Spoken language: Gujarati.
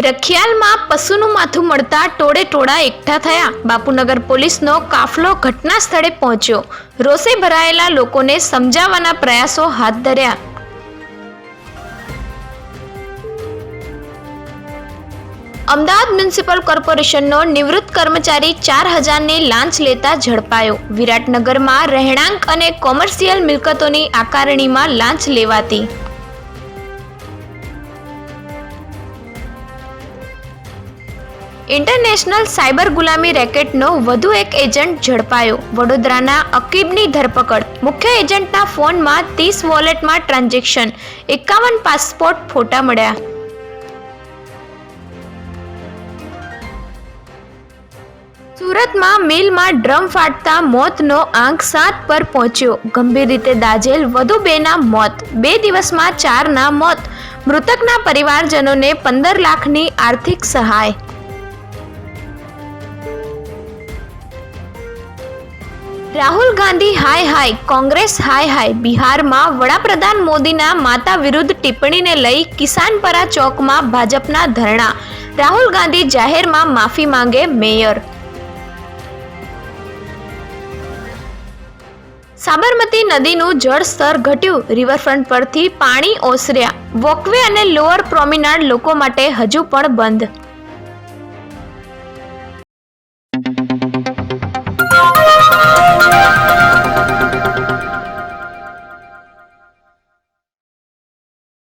રખિયાલમાં પશુનું માથું મળતા ટોળે ટોળા એકઠા થયા. બાપુનગર પોલીસનો કાફલો ઘટના સ્થળે પહોંચ્યો. રોષે ભરાયેલા લોકોને સમજાવવાના પ્રયાસો હાથ ધર્યા. અમદાવાદ મ્યુનિસિપલ કોર્પોરેશનનો નિવૃત્ત કર્મચારી ચાર હજારની લાંચ લેતા ઝડપાયો. વિરાટનગરમાં રહેણાંક અને કોમર્શિયલ મિલકતોની આકારણીમાં લાંચ લેવાતી. ઇન્ટરનેશનલ સાયબર ગુલામી રેકેટનો વધુ એક એજન્ટ ઝડપાયો. વડોદરાના અકીબની ધરપકડ. મુખ્ય એજન્ટના ફોનમાં ત્રીસ વોલેટમાં ટ્રાન્ઝેક્શન. એકાવન પાસપોર્ટ ફોટા મળ્યા. સુરતમાં મિલમાં ડ્રમ ફાટતા મોતનો આંક સાત પર પહોંચ્યો. ગંભીર રીતે દાઝેલ વધુ બેના મોત. બે દિવસમાં ચારના મોત. મૃતકના પરિવારજનોને પંદર લાખની આર્થિક સહાય. રાહુલ ગાંધી હાય હાય, કોંગ્રેસ હાય હાય, બિહારમાં વડાપ્રધાન મોદીના માતા વિરુદ્ધ ટિપ્પણીને લઈ કિસાનપરા ચોકમાં ભાજપના ધરણા. રાહુલ ગાંધી જાહેરમાં માફી માંગે મેયર. સાબરમતી નદીનું જળસ્તર ઘટ્યું. રિવરફ્રન્ટ પરથી પાણી ઓસર્યા. વોકવે અને લોઅર પ્રોમિનાડ લોકો માટે હજુ પણ બંધ.